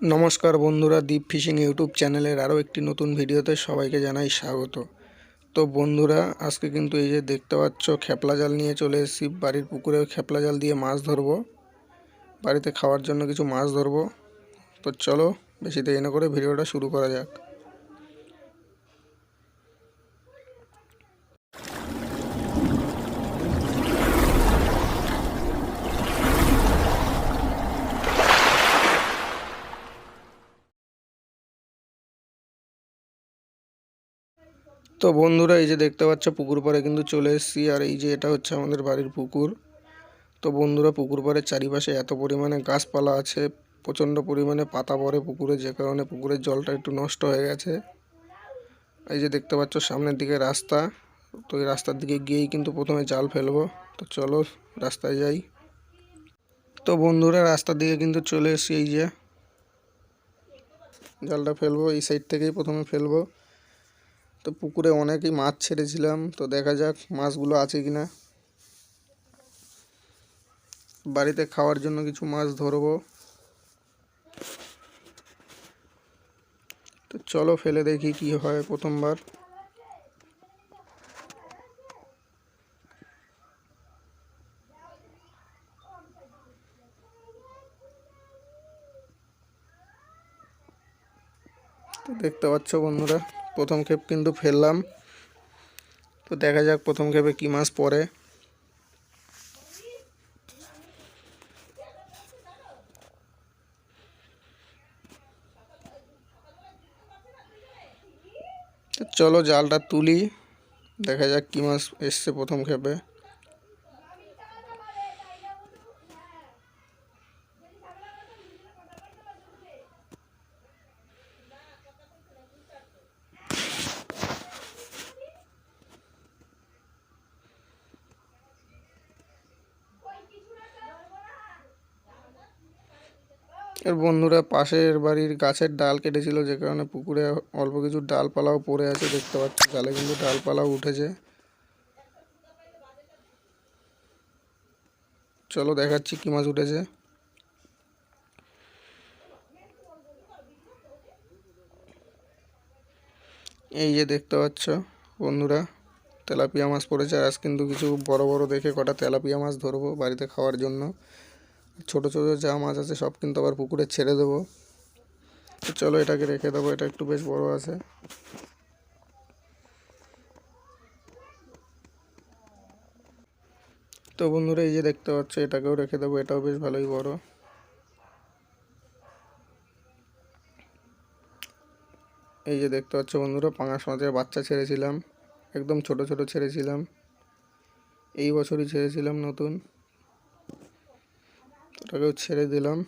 নমস্কার বন্ধুরা দ্বীপ ফিশিং ইউটিউব চ্যানেলের আরও একটি নতুন ভিডিওতে সবাইকে জানাই স্বাগত। তো বন্ধুরা, আজকে কিন্তু এই যে দেখতে পাচ্ছ, খেপলা জাল নিয়ে চলে এসেছি। বাড়ির পুকুরে খেপলা জাল দিয়ে মাছ ধরবো। বাড়িতে খাওয়ার জন্য কিছু মাছ ধরবো। তো চলো, বেশি দেরি না করে ভিডিওটা শুরু করা যাক। তো বন্ধুরা, এই যে দেখতে পাচ্ছ, পুকুর পাড়ে কিন্তু চলে এসেছি। আর এই যে এটা হচ্ছে আমাদের বাড়ির পুকুর। তো বন্ধুরা, পুকুর পাড়ের চারিপাশে এত পরিমাণে গাছপালা আছে, প্রচণ্ড পরিমাণে পাতা পড়ে পুকুরে, যে কারণে পুকুরের জলটা একটু নষ্ট হয়ে গেছে। এই যে দেখতে পাচ্ছ, সামনের দিকে রাস্তা। তো এই রাস্তার দিকে গিয়েই কিন্তু প্রথমে জাল ফেলব। তো চলো, রাস্তায় যাই। তো বন্ধুরা, রাস্তার দিকে কিন্তু চলে এসেছি, এই যে। জালটা ফেলব, এই সাইড থেকেই প্রথমে ফেলব। তো পুকুরে অনেকই মাছ ছেড়েছিলাম, তো দেখা যাক মাছগুলো আছে কি না বাড়িতে খাওয়ার জন্য কিছু মাছ ধরবো। তো চলো ফেলে দেখি কি হয় প্রথমবার। তো দেখতে পাচ্ছ বন্ধুরা প্রথম ক্ষেপ কিন্তু ফেললাম। তো দেখা যাক প্রথম ক্ষেপে কী মাছ পড়ে। তো চলো জালটা তুলি, দেখা যাক কী মাছ এসছে প্রথম ক্ষেপে। এর বন্ধুরা পাশের বাড়ির গাছের ডাল কেটেছিল, যে কারণে পুকুরে অল্প কিছু ডালপালাও পড়ে আছে, দেখতে পাচ্ছি। জালে কিন্তু ডালপালাও উঠেছে। চলো দেখাচ্ছি কি মাছ উঠেছে। এই যে দেখতে পাচ্ছ বন্ধুরা, তেলাপিয়া মাছ পড়েছে। আজ কিন্তু কিছু বড় বড় দেখে কটা তেলাপিয়া মাছ ধরবো বাড়িতে খাওয়ার জন্য। ছোট ছোট যা মাছ আছে সব কিন্তু আবার পুকুরে ছেড়ে দেবো। তো চলো এটাকে রেখে দেবো, এটা একটু বেশ বড় আছে। তো বন্ধুরা, এই যে দেখতে পাচ্ছ, এটাকেও রেখে দেবো, এটাও বেশ ভালোই বড়। এই যে দেখতে পাচ্ছ বন্ধুরা, পাঙাশ মাছের বাচ্চা ছেড়েছিলাম, একদম ছোট ছোট ছেড়েছিলাম। এই বছরই ছেড়েছিলাম নতুন। ওটাকেও ছেড়ে দিলাম।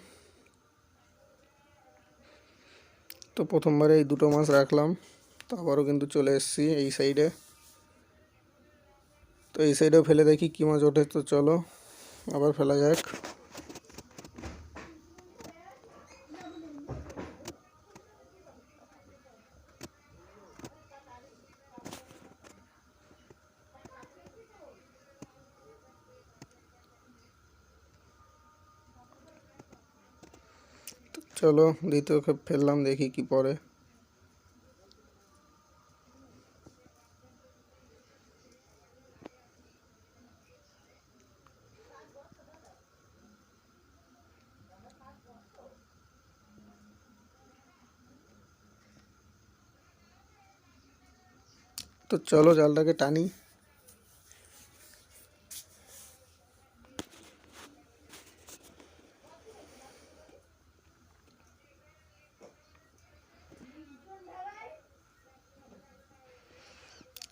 তো প্রথমবারে এই দুটো মাছ রাখলাম তো আবারও কিন্তু চলে এসেছি এই সাইডে তো এই সাইডেও ফেলে দেখি কী মাছ ওঠে, তো চলো আবার ফেলা যাক। চলো দ্বিতীয় ক্ষেপ ফেললাম দেখি কি পরে তো চলো জালটাকে টানি।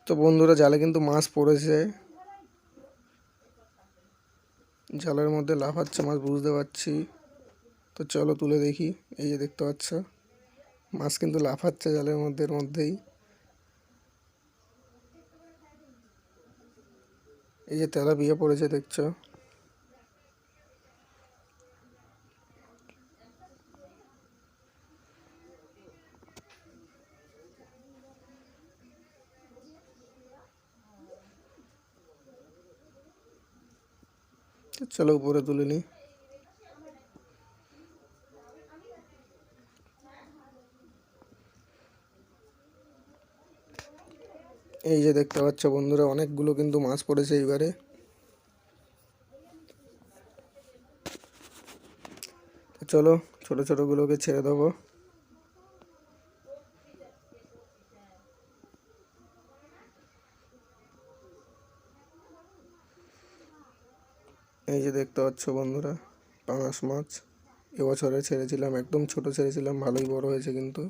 তো বন্ধুরা, জালে কিন্তু মাছ পড়েছে। জালের মধ্যে লাফাচ্ছে মাছ, বুঝতে পারছি। তো চলো তুলে দেখি, এই যে দেখতে পাচ্ছ। মাছ কিন্তু লাফাচ্ছে জালের মধ্যে মধ্যেই। এই যে তেলা বিয়ে পড়েছে, দেখছ? চলো উপরে তুলে নিই। এই যে দেখতে পাচ্ছ বন্ধুরা, অনেকগুলো কিন্তু মাছ পড়েছে এইবারে। চলো ছোট ছোটগুলোকে ছেড়ে দেবো। দেখতে পাচ্ছ বন্ধুরা পাঙাশ মাছ। এবছরে ছেড়েছিলাম একদম ছোট ছেড়েছিলাম ভালোই বড় হয়েছে কিন্তু।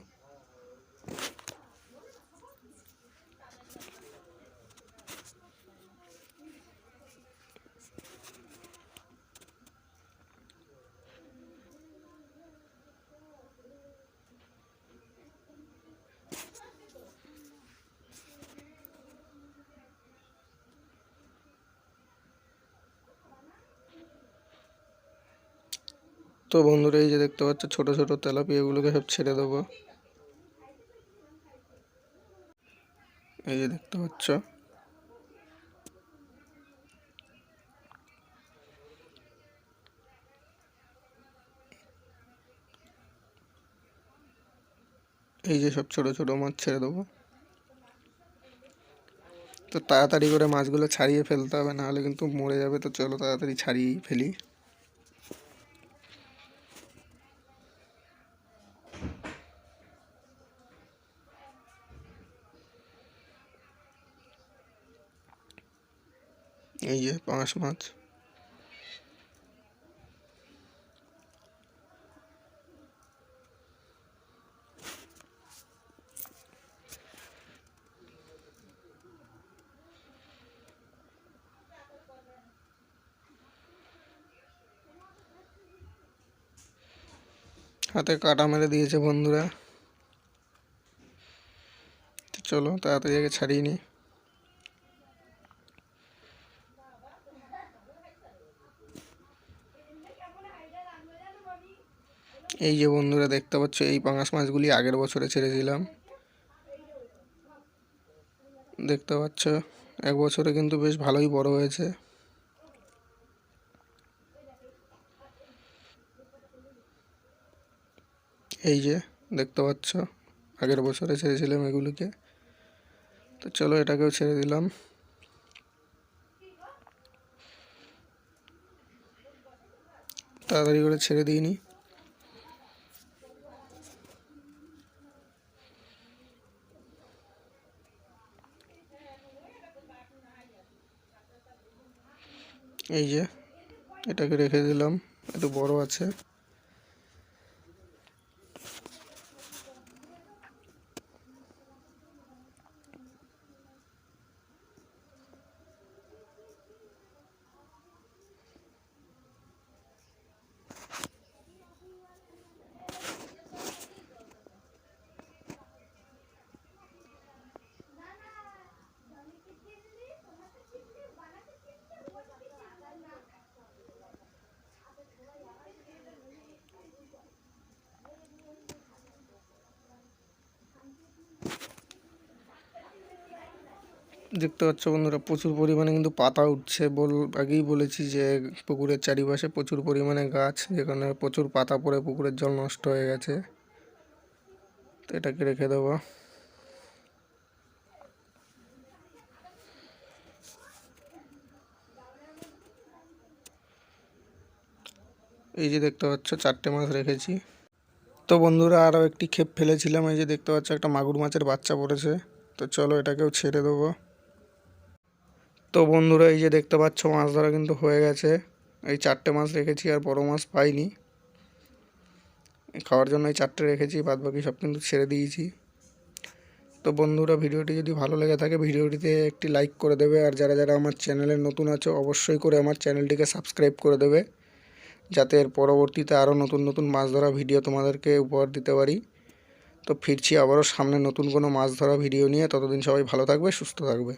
তো বন্ধুরা, এই যে দেখতে পাচ্ছ, ছোট ছোট তেলাপিয়াগুলোকে সব ছেড়ে দেবো। এই যে দেখতে পাচ্ছ। এই যে সব ছোট ছোট মাছ ছেড়ে দেবো। তো তাড়াতাড়ি করে মাছগুলো ছাড়িয়ে ফেলতে হবে, নাহলে কিন্তু মরে যাবে। তো চলো তাড়াতাড়ি ছাড়িয়ে ফেলি। এই যে পাঙাশ মাছ। হাতে কাটা মেরে দিয়েছে বন্ধুরা। চলো তাড়াতাড়ি আগে ছাড়িয়ে নিই। এই যে বন্ধুরা দেখতে পাচ্ছ, এই পাঙাশ মাছগুলি আগের বছরে ছেড়েছিলাম। দেখতে পাচ্ছ, এক বছরে কিন্তু বেশ ভালোই বড় হয়েছে। এই যে দেখতে পাচ্ছ, আগের বছরে ছেড়েছিলাম এগুলিকে। তো চলো এটাকেও ছেড়ে দিলাম। তাড়াতাড়ি করে ছেড়ে দিইনি। এই যে এটাকে রেখে দিলাম একটু বড় আছে। দেখতে পাচ্ছ বন্ধুরা, প্রচুর পরিমাণে কিন্তু পাতা উঠছে। বল, আগেই বলেছি যে পুকুরের চারিপাশে প্রচুর পরিমাণে গাছ, যেখানে প্রচুর পাতা পড়ে, পুকুরের জল নষ্ট হয়ে গেছে। তো এটাকে রেখে দেবো। এই যে দেখতে পাচ্ছ, চারটে মাছ রেখেছি। তো বন্ধুরা, আরও একটি ক্ষেপ ফেলেছিলাম। এই যে দেখতে পাচ্ছ, একটা মাগুর মাছের বাচ্চা পড়েছে। তো চলো এটাকেও ছেড়ে দেবো। তো বন্ধুরা, এই যে দেখতে পাচ্ছ, মাছ ধরা কিন্তু হয়ে গেছে। এই চারটে মাছ রেখেছি আর বড় মাছ পাইনি। খাওয়ার জন্য এই চারটে রেখেছি বাদ বাকি সব কিন্তু ছেড়ে দিয়েছি। তো বন্ধুরা, ভিডিওটি যদি ভালো লেগে থাকে, ভিডিওটিতে একটি লাইক করে দেবে। আর যারা যারা আমার চ্যানেলে নতুন আছে, অবশ্যই করে আমার চ্যানেলটিকে সাবস্ক্রাইব করে দেবে। যাতে এর পরবর্তীতে আরও নতুন নতুন মাছ ধরা ভিডিও তোমাদেরকে উপহার দিতে পারি। তো ফিরছি আবারও সামনে নতুন কোনো মাছ ধরা ভিডিও নিয়ে। ততদিন সবাই ভালো থাকবে, সুস্থ থাকবে।